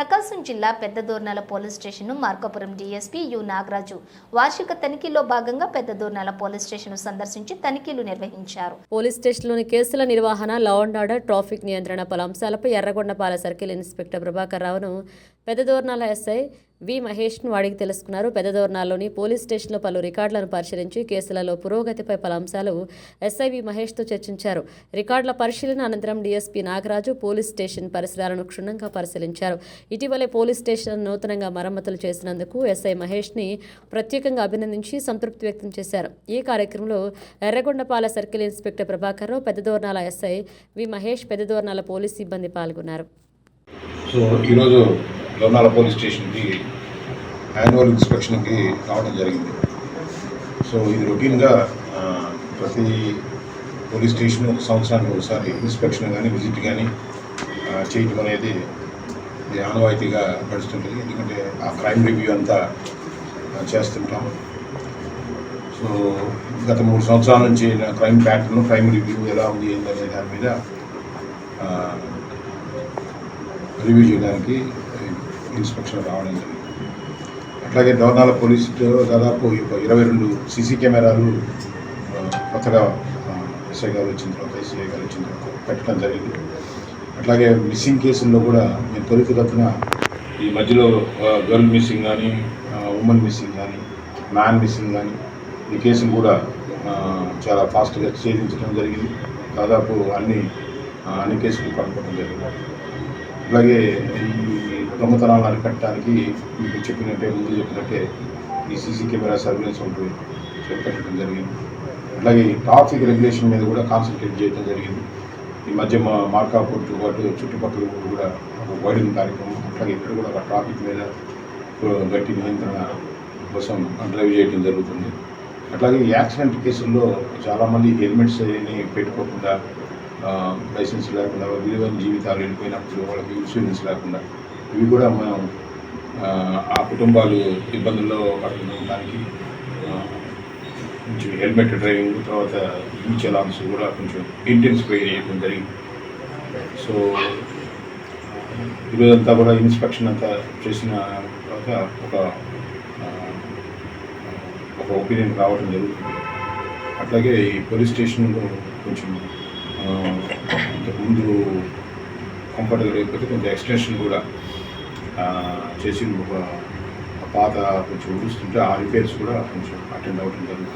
ప్రకాశం జిల్లా పెద్దదోర్నాల పోలీస్ స్టేషన్ను Markapuram DSP you Nagaraju వార్షిక తనిఖీలో భాగంగా పెద్దదోర్నాల పోలీస్ స్టేషన్ సందర్శించి తనిఖీలు నిర్వహించారు. పోలీస్ స్టేషన్లోని కేసుల నిర్వహణ లా అండ్ ఆర్డర్ ట్రాఫిక్ నియంత్రణ పలు అంశాలపై ఎర్రగొండపాల సర్కిల్ ఇన్స్పెక్టర్ ప్రభాకర్ రావును పెద్దదోర్నాల ఎస్ఐ వి మహేష్ను అడిగి తెలుసుకున్నారు. పెద్దదోర్నాల్లోని పోలీస్ స్టేషన్లో పలు రికార్డులను పరిశీలించి కేసులలో పురోగతిపై పలు అంశాలు ఎస్ఐ వి మహేష్తో చర్చించారు. రికార్డుల పరిశీలన అనంతరం డీఎస్పీ నాగరాజు పోలీస్ స్టేషన్ పరిసరాలను క్షుణ్ణంగా పరిశీలించారు. ఇటీవలే పోలీస్ స్టేషన్ నూతనంగా మరమ్మతులు చేసినందుకు ఎస్ఐ మహేష్ని ప్రత్యేకంగా అభినందించి సంతృప్తి వ్యక్తం చేశారు. ఈ కార్యక్రమంలో Yerragondapala circle inspector Prabhakar Rao Peddadornala SI V Mahesh Peddadornala police సిబ్బంది పాల్గొన్నారు. సో ఈరోజు లోనాల పోలీస్ స్టేషన్కి యాన్యువల్ ఇన్స్పెక్షన్కి రావడం జరిగింది. సో ఇది రొటీన్గా ప్రతి పోలీస్ స్టేషన్ ఒక సంవత్సరానికి ఒకసారి ఇన్స్పెక్షన్ కానీ విజిట్ కానీ చేయటం అనేది ఇది ఆనవాయితీగా నడుస్తుంటుంది. ఎందుకంటే ఆ క్రైమ్ రివ్యూ అంతా చేస్తుంటాం సో గత మూడు సంవత్సరాల నుంచి క్రైమ్ ప్యాటర్న్ క్రైమ్ రివ్యూ ఎలా ఉంది ఏంటనే దాని మీద రివ్యూ చేయడానికి ఇన్స్పెక్షన్ రావడం జరిగింది. అట్లాగే దోర్నాల పోలీస్ దాదాపు ఇరవై రెండు సీసీ కెమెరాలు కొత్తగా ఎస్ఐ గారు వచ్చిన తర్వాత ఎస్ఐ గారు వచ్చిన తర్వాత పెట్టడం జరిగింది. అట్లాగే మిస్సింగ్ కేసుల్లో కూడా మేము తప్పున ఈ మధ్యలో గర్ల్ మిస్సింగ్ కానీ ఉమెన్ మిస్సింగ్ కానీ మ్యాన్ మిస్సింగ్ కానీ ఈ కేసులు కూడా చాలా ఫాస్ట్గా ఛేదించడం జరిగింది. దాదాపు అన్ని అన్ని కేసులు పట్టుకోవడం జరిగింది. అలాగే ఈ దొంగతనాలను అరికట్టడానికి మీకు చెప్పినట్టే ముందు చెప్పినట్టే ఈ సీసీ కెమెరా సర్వేలెన్స్ ఉంటుంది. చేపట్టడం జరిగింది. అలాగే ఈ ట్రాఫిక్ రెగ్యులేషన్ మీద కూడా కాన్సన్ట్రేట్ చేయడం జరిగింది. ఈ మధ్య మా మార్కాపూర్ పాటు చుట్టుపక్కల కూడా ఒక వైడింగ్ కార్యక్రమం అట్లాగే ఇక్కడ కూడా ఒక ట్రాఫిక్ మీద గట్టి నియంత్రణ కోసం డ్రైవ్ చేయడం జరుగుతుంది. అట్లాగే ఈ యాక్సిడెంట్ కేసుల్లో చాలామంది హెల్మెట్స్ అని పెట్టుకోకుండా లైసెన్స్ లేకుండా విలువైన జీవితాలు వెళ్ళిపోయినప్పుడు వాళ్ళకి ఇన్సూరెన్స్ లేకుండా ఇవి కూడా మనం ఆ, కుటుంబాలు ఇబ్బందుల్లో పడుతుండడానికి కొంచెం హెల్మెట్ డ్రైవింగ్ తర్వాత ఈ చలాన్స్ కూడా కొంచెం ఇంటెన్సిఫై చేయడం జరిగింది. సో ఈరోజంతా కూడా ఇన్స్పెక్షన్ అంతా చేసిన తర్వాత ఒక ఒక ఒపీనియన్ రావడం జరుగుతుంది. అట్లాగే ఈ పోలీస్ స్టేషన్లో కొంచెం ఇంతకుముందు కంఫర్టబుల్ అయిపోతే కొంచెం ఎక్స్టెన్షన్ కూడా చేసిన ఒక పాత కొంచెం ఊరుస్తుంటే ఆ రిపేర్స్ కూడా కొంచెం అటెండ్ అవ్వడం జరుగుతుంది.